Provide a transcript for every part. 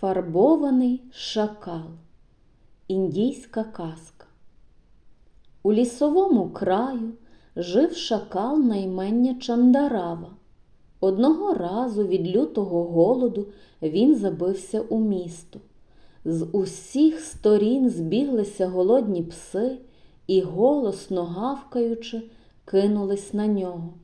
Фарбований шакал. Індійська казка. У лісовому краю жив шакал на імення Чандарава. Одного разу від лютого голоду він забився у місто. З усіх сторін збіглися голодні пси і, голосно гавкаючи, кинулись на нього.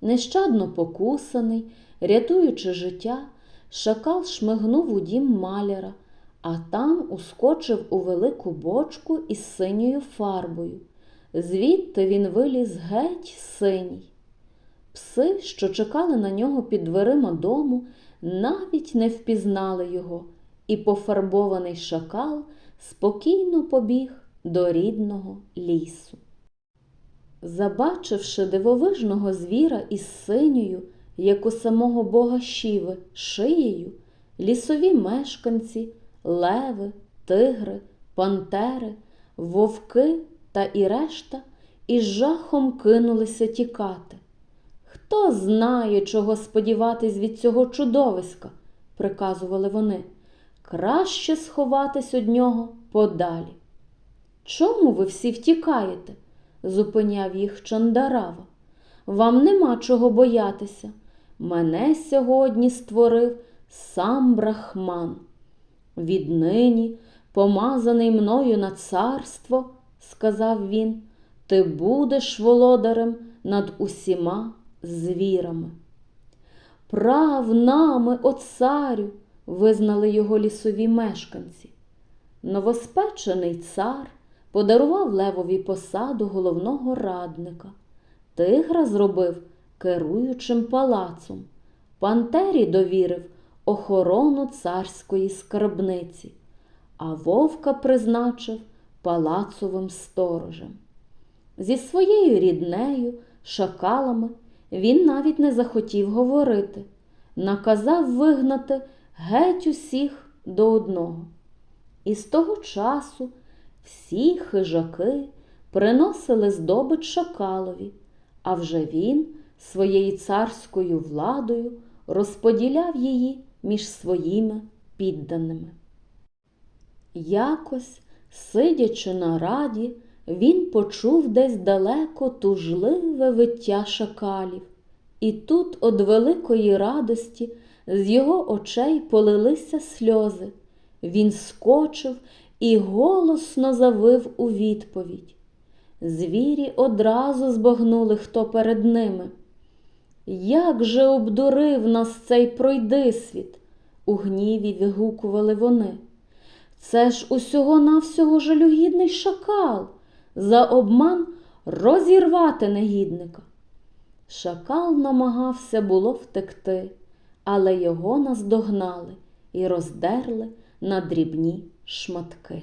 Нещадно покусаний, рятуючи життя, шакал шмигнув у дім маляра, а там ускочив у велику бочку із синьою фарбою. Звідти він виліз геть синій. Пси, що чекали на нього під дверима дому, навіть не впізнали його, і пофарбований шакал спокійно побіг до рідного лісу. Забачивши дивовижного звіра із синьою, як у самого бога Шіви, шиєю, лісові мешканці, леви, тигри, пантери, вовки та і решта із жахом кинулися тікати. Хто знає, чого сподіватись від цього чудовиська, приказували вони. Краще сховатись од нього подалі. Чому ви всі втікаєте? зупиняв їх Чандарава. Вам нема чого боятися. Мене сьогодні створив сам брахман. Віднині, помазаний мною на царство, сказав він, ти будеш володарем над усіма звірами. Прав нами, о царю, визнали його лісові мешканці. Новоспечений цар подарував левові посаду головного радника. Тигра зробив керуючим палацом. Пантері довірив охорону царської скарбниці, а вовка призначив палацовим сторожем. Зі своєю ріднею, шакалами, він навіть не захотів говорити, наказав вигнати геть усіх до одного. І з того часу всі хижаки приносили здобич шакалові, а вже він своєю царською владою розподіляв її між своїми підданими. Якось, сидячи на раді, він почув десь далеко тужливе виття шакалів, і тут од великої радості з його очей полилися сльози. Він скочив і голосно завив у відповідь. Звірі одразу збагнули, хто перед ними. Як же обдурив нас цей пройдисвіт? у гніві вигукували вони. Це ж усього навсього жалюгідний шакал, за обман розірвати негідника. Шакал намагався було втекти, але його наздогнали і роздерли на дрібні шматки.